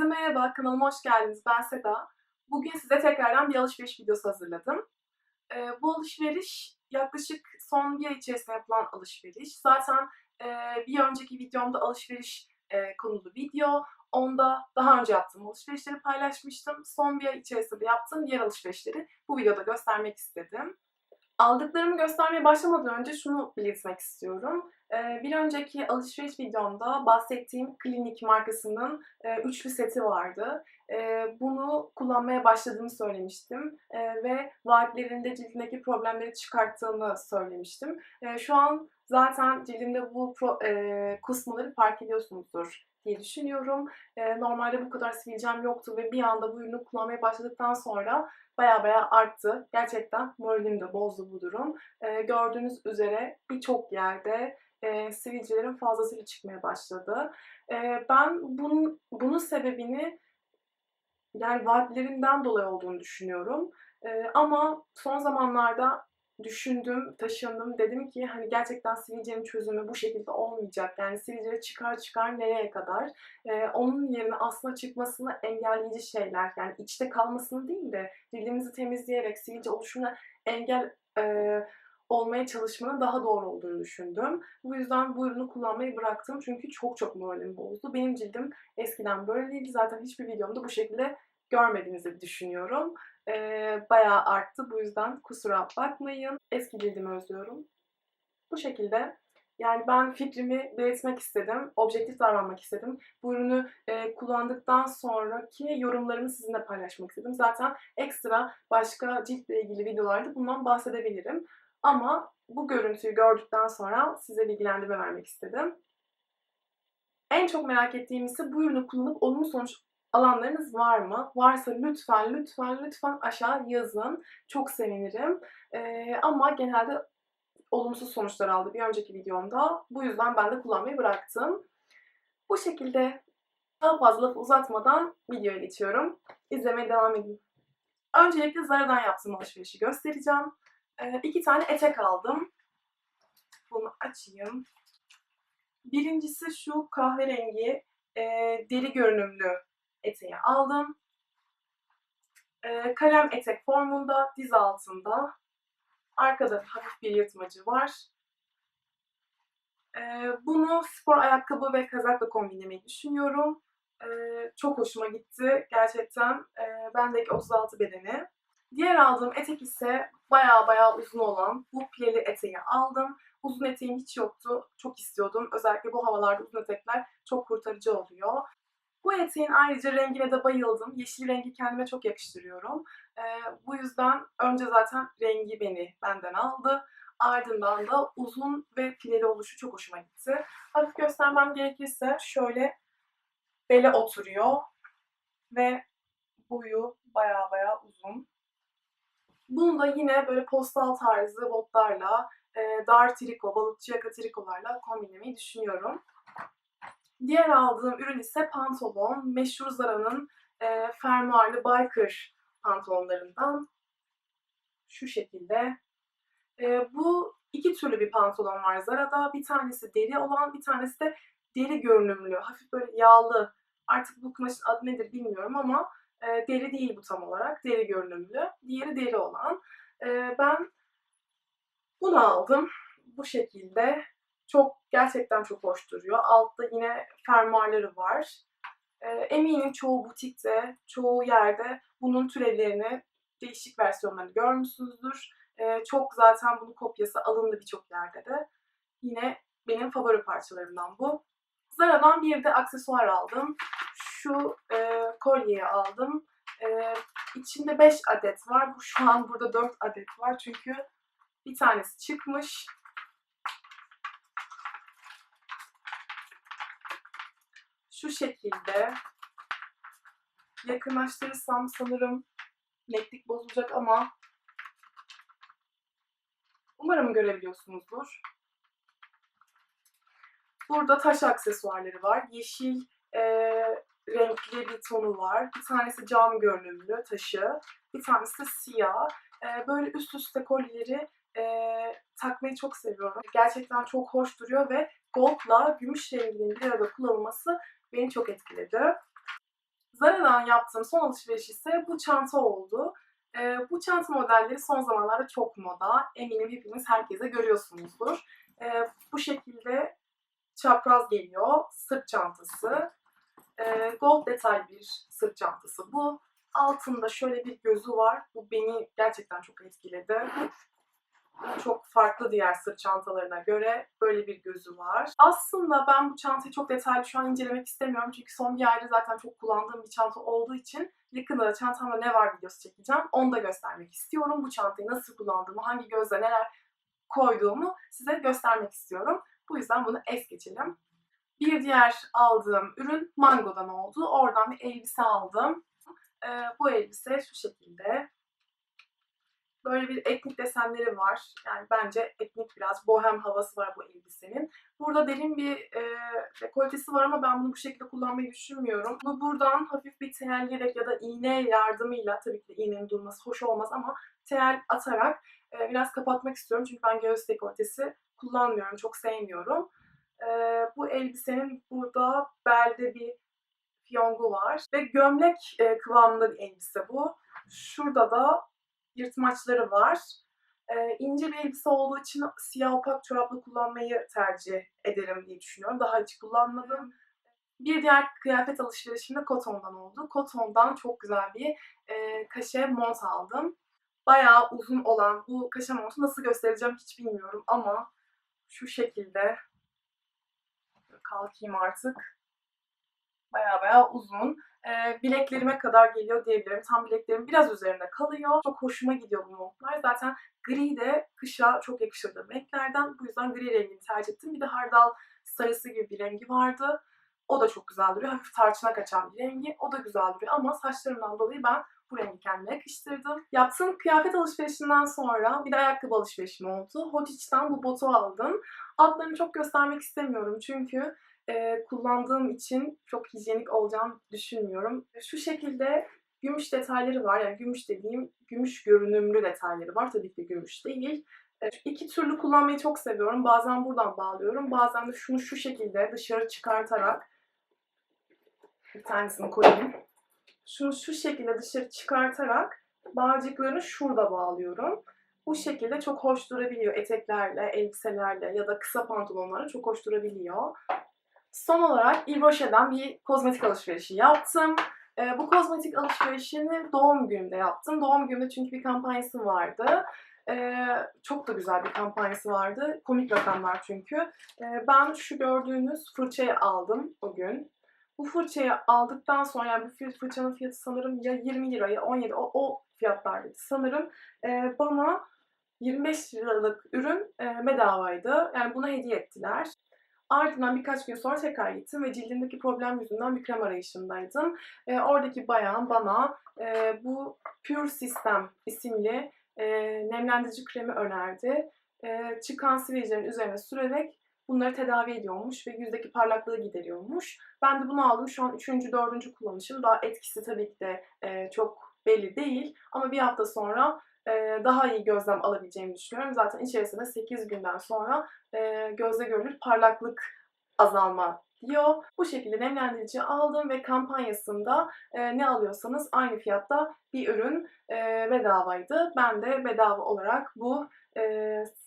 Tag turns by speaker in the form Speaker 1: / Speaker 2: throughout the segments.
Speaker 1: Herkese merhaba, kanalıma hoş geldiniz. Ben Seda. Bugün size tekrardan bir alışveriş videosu hazırladım. Ee, bu alışveriş yaklaşık son bir ay içerisinde yapılan alışveriş. Zaten e, bir önceki videomda alışveriş e, konulu video. Onda daha önce yaptığım alışverişleri paylaşmıştım. Son bir ay içerisinde yaptığım diğer alışverişleri bu videoda göstermek istedim. Aldıklarımı göstermeye başlamadan önce şunu belirtmek istiyorum. Ee, bir önceki alışveriş videomda bahsettiğim Klinik markasının e, üçlü seti vardı. E, bunu kullanmaya başladığımı söylemiştim e, ve vaatlerinde cildindeki problemleri çıkarttığını söylemiştim. E, şu an zaten cildimde bu kusmaları fark ediyorsunuzdur diye düşünüyorum. Normalde bu kadar sivilcem yoktu ve bir anda bu ürünü kullanmaya başladıktan sonra baya baya arttı. Gerçekten moralimi de bozdu bu durum. Gördüğünüz üzere birçok yerde e, sivilcelerin fazlasıyla çıkmaya başladı. E, ben bunun, bunun sebebini yani vaatlerinden dolayı olduğunu düşünüyorum. E, ama son zamanlarda düşündüm, taşındım. Dedim ki hani gerçekten sivilcenin çözümü bu şekilde olmayacak. Yani sivilce çıkar çıkar nereye kadar? Ee, onun yerine aslında çıkmasını engelleyici şeyler. Yani içte kalmasını değil de cildimizi temizleyerek sivilce oluşumuna engel e, olmaya çalışmanın daha doğru olduğunu düşündüm. Bu yüzden bu ürünü kullanmayı bıraktım. Çünkü çok çok moralim bozdu. Benim cildim eskiden böyle değildi. Zaten hiçbir videomda bu şekilde görmediğinizi düşünüyorum. Ee, bayağı arttı. Bu yüzden kusura bakmayın. Eski cildimi özlüyorum. Bu şekilde. Yani ben fikrimi belirtmek istedim. Objektif davranmak istedim. Bu ürünü e, kullandıktan sonraki yorumlarımı sizinle paylaşmak istedim. Zaten ekstra başka ciltle ilgili videolarda bundan bahsedebilirim. Ama bu görüntüyü gördükten sonra size bilgilendirme vermek istedim. En çok merak ettiğim ise bu ürünü kullanıp olumlu sonuç alanlarınız var mı? Varsa lütfen lütfen lütfen aşağı yazın. Çok sevinirim. Ee, ama genelde olumsuz sonuçlar aldı bir önceki videomda. Bu yüzden ben de kullanmayı bıraktım. Bu şekilde daha fazla uzatmadan videoya geçiyorum. İzlemeye devam edin. Öncelikle Zara'dan yaptığım alışverişi göstereceğim. Ee, iki tane etek aldım. Bunu açayım. Birincisi şu kahverengi e, deri görünümlü eteği aldım. E, kalem etek formunda, diz altında. Arkada hafif bir yırtmacı var. E, bunu spor ayakkabı ve kazakla kombinlemeyi düşünüyorum. E, çok hoşuma gitti. Gerçekten e, bendeki 36 bedeni. Diğer aldığım etek ise baya baya uzun olan bu pileli eteği aldım. Uzun eteğim hiç yoktu. Çok istiyordum. Özellikle bu havalarda uzun etekler çok kurtarıcı oluyor. Bu eteğin ayrıca rengine de bayıldım. Yeşil rengi kendime çok yakıştırıyorum. Ee, bu yüzden önce zaten rengi beni benden aldı. Ardından da uzun ve pileli oluşu çok hoşuma gitti. Hafif göstermem gerekirse şöyle bele oturuyor ve boyu baya baya uzun. Bunu da yine böyle postal tarzı botlarla, e, dar triko, balıkçı yaka trikolarla kombinlemeyi düşünüyorum. Diğer aldığım ürün ise pantolon. Meşhur Zara'nın e, fermuarlı biker pantolonlarından. Şu şekilde. E, bu iki türlü bir pantolon var Zara'da. Bir tanesi deri olan, bir tanesi de deri görünümlü. Hafif böyle yağlı. Artık bu kumaşın adı nedir bilmiyorum ama e, deri değil bu tam olarak. Deri görünümlü. Diğeri deri olan. E, ben bunu aldım. Bu şekilde. Çok gerçekten çok hoş duruyor. Altta yine fermuarları var. E, eminim çoğu butikte, çoğu yerde bunun türevlerini, değişik versiyonlarını görmüşsünüzdür. E, çok zaten bunun kopyası alındı birçok yerde de. Yine benim favori parçalarımdan bu. Zara'dan bir de aksesuar aldım. Şu e, kolyeyi aldım. E, içinde 5 adet var. Bu şu an burada 4 adet var. Çünkü bir tanesi çıkmış. Şu şekilde yakınlaştırırsam sanırım netlik bozulacak ama umarım görebiliyorsunuzdur. Burada taş aksesuarları var. Yeşil e, renkli bir tonu var. Bir tanesi cam görünümlü taşı. Bir tanesi de siyah. E, böyle üst üste kolyeleri e, takmayı çok seviyorum. Gerçekten çok hoş duruyor ve goldla gümüş renginin bir arada kullanılması beni çok etkiledi. Zara'dan yaptığım son alışveriş ise bu çanta oldu. Ee, bu çanta modelleri son zamanlarda çok moda. Eminim hepiniz herkese görüyorsunuzdur. Ee, bu şekilde çapraz geliyor. Sırt çantası. Ee, gold detay bir sırt çantası bu. Altında şöyle bir gözü var. Bu beni gerçekten çok etkiledi. Çok farklı diğer sırt çantalarına göre böyle bir gözü var. Aslında ben bu çantayı çok detaylı şu an incelemek istemiyorum. Çünkü son bir ayda zaten çok kullandığım bir çanta olduğu için yakında da çantamda ne var videosu çekeceğim. Onu da göstermek istiyorum. Bu çantayı nasıl kullandığımı, hangi gözle neler koyduğumu size göstermek istiyorum. Bu yüzden bunu es geçelim. Bir diğer aldığım ürün Mango'dan oldu. Oradan bir elbise aldım. Ee, bu elbise şu şekilde. Böyle bir etnik desenleri var. Yani bence etnik biraz bohem havası var bu elbisenin. Burada derin bir e, dekoltesi var ama ben bunu bu şekilde kullanmayı düşünmüyorum. Bunu buradan hafif bir teyelleyerek ya da iğne yardımıyla, tabii ki iğnenin durması hoş olmaz ama tel atarak e, biraz kapatmak istiyorum. Çünkü ben göğüs dekoltesi kullanmıyorum, çok sevmiyorum. E, bu elbisenin burada belde bir fiyongu var ve gömlek e, kıvamında bir elbise bu. Şurada da yırtmaçları var. Ee, ince bir elbise olduğu için siyah opak çoraplı kullanmayı tercih ederim diye düşünüyorum. Daha hiç kullanmadım. Bir diğer kıyafet alışverişim de Koton'dan oldu. Koton'dan çok güzel bir e, kaşe mont aldım. Bayağı uzun olan bu kaşe montu nasıl göstereceğim hiç bilmiyorum ama şu şekilde kalkayım artık. Bayağı bayağı uzun e, bileklerime kadar geliyor diyebilirim. Tam bileklerim biraz üzerinde kalıyor. Çok hoşuma gidiyor bu montlar. Zaten gri de kışa çok yakışırdığım renklerden. Bu yüzden gri rengini tercih ettim. Bir de hardal sarısı gibi bir rengi vardı. O da çok güzel duruyor. Hafif tarçına kaçan bir rengi. O da güzel duruyor ama saçlarımdan dolayı ben bu rengi kendime yakıştırdım. Yaptığım kıyafet alışverişinden sonra bir de ayakkabı alışverişim oldu. Hotiç'ten bu botu aldım. Adlarını çok göstermek istemiyorum çünkü e, kullandığım için çok hijyenik olacağını düşünmüyorum. Şu şekilde gümüş detayları var. Yani gümüş dediğim gümüş görünümlü detayları var. Tabii ki gümüş değil. E, iki türlü kullanmayı çok seviyorum. Bazen buradan bağlıyorum. Bazen de şunu şu şekilde dışarı çıkartarak bir tanesini koyayım. Şunu şu şekilde dışarı çıkartarak bağcıklarını şurada bağlıyorum. Bu şekilde çok hoş durabiliyor eteklerle, elbiselerle ya da kısa pantolonlarla çok hoş durabiliyor. Son olarak Yves Rocher'den bir kozmetik alışverişi yaptım. E, bu kozmetik alışverişini doğum günümde yaptım. Doğum günümde çünkü bir kampanyası vardı. E, çok da güzel bir kampanyası vardı. Komik rakamlar çünkü. E, ben şu gördüğünüz fırçayı aldım o gün. Bu fırçayı aldıktan sonra yani bu fırçanın fiyatı sanırım ya 20 lira ya 17 o, o fiyatlardaydı sanırım. E, bana 25 liralık ürün e, bedavaydı. Yani buna hediye ettiler. Ardından birkaç gün sonra tekrar gittim ve cildimdeki problem yüzünden bir krem arayışındaydım. E, oradaki bayan bana e, bu Pure System isimli e, nemlendirici kremi önerdi. E, çıkan sivilcelerin üzerine sürerek bunları tedavi ediyormuş ve yüzdeki parlaklığı gideriyormuş. Ben de bunu aldım. Şu an 3. 4. kullanışım. Daha etkisi tabii ki de e, çok belli değil. Ama bir hafta sonra e, daha iyi gözlem alabileceğimi düşünüyorum. Zaten içerisinde 8 günden sonra e, gözle görülür parlaklık azalma diyor. Bu şekilde nemlendirici aldım ve kampanyasında e, ne alıyorsanız aynı fiyatta bir ürün bedavaydı. Ben de bedava olarak bu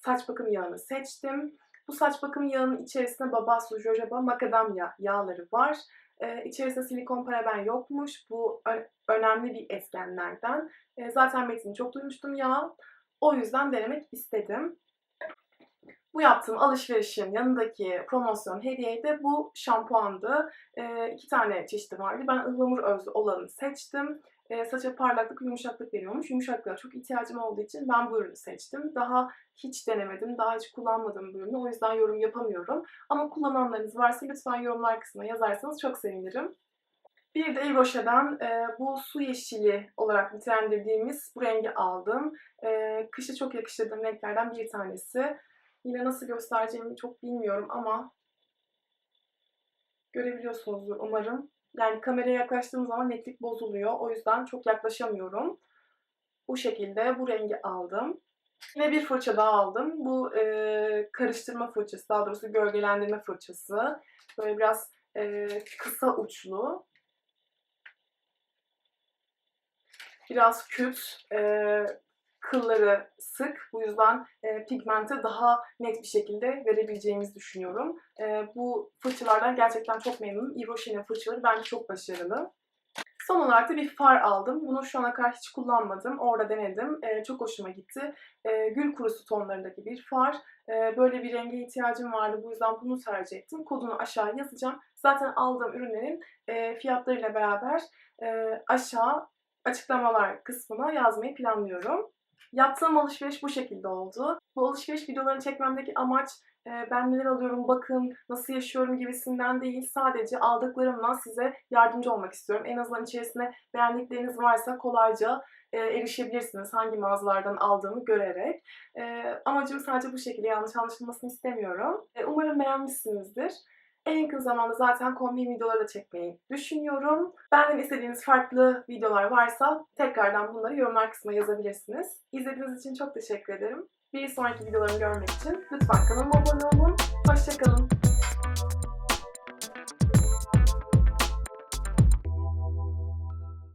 Speaker 1: saç bakım yağını seçtim. Bu saç bakım yağının içerisinde babassu, jojoba, makadamya yağları var. Ee, içerisinde silikon paraben yokmuş. Bu önemli bir etkenlerden. Ee, zaten metini çok duymuştum ya. O yüzden denemek istedim. Bu yaptığım alışverişin yanındaki promosyon hediye de bu şampuandı. E, iki tane çeşidi vardı. Ben ıhlamur özlü olanı seçtim. E, saça parlaklık ve yumuşaklık veriyormuş. Yumuşaklığa çok ihtiyacım olduğu için ben bu ürünü seçtim. Daha hiç denemedim, daha hiç kullanmadım bu ürünü. O yüzden yorum yapamıyorum. Ama kullananlarınız varsa lütfen yorumlar kısmına yazarsanız çok sevinirim. Bir de Rocher'den e, bu su yeşili olarak nitelendirdiğimiz bu rengi aldım. E, kışa çok yakıştırdığım renklerden bir tanesi. Yine nasıl göstereceğimi çok bilmiyorum ama görebiliyorsunuzdur umarım. Yani kameraya yaklaştığım zaman netlik bozuluyor. O yüzden çok yaklaşamıyorum. Bu şekilde bu rengi aldım. Yine bir fırça daha aldım. Bu e, karıştırma fırçası, daha doğrusu gölgelendirme fırçası. Böyle biraz e, kısa uçlu. biraz küt, e, kılları sık. Bu yüzden e, pigmenti daha net bir şekilde verebileceğimizi düşünüyorum. E, bu fırçalardan gerçekten çok memnunum. Rocher'in fırçaları bence çok başarılı. Son olarak da bir far aldım. Bunu şu ana kadar hiç kullanmadım. Orada denedim. E, çok hoşuma gitti. E, gül kurusu tonlarındaki bir far. E, böyle bir renge ihtiyacım vardı. Bu yüzden bunu tercih ettim. Kodunu aşağı yazacağım. Zaten aldığım ürünlerin e, fiyatlarıyla beraber e, aşağı açıklamalar kısmına yazmayı planlıyorum. Yaptığım alışveriş bu şekilde oldu. Bu alışveriş videolarını çekmemdeki amaç e, ben neler alıyorum, bakın nasıl yaşıyorum gibisinden değil. Sadece aldıklarımla size yardımcı olmak istiyorum. En azından içerisinde beğendikleriniz varsa kolayca e, erişebilirsiniz hangi mağazalardan aldığımı görerek. E, amacım sadece bu şekilde yanlış anlaşılmasını istemiyorum. Umarım beğenmişsinizdir. En yakın zamanda zaten kombin videoları da çekmeyi düşünüyorum. Benden istediğiniz farklı videolar varsa tekrardan bunları yorumlar kısmına yazabilirsiniz. İzlediğiniz için çok teşekkür ederim. Bir sonraki videolarımı görmek için lütfen kanalıma abone olun. Hoşçakalın.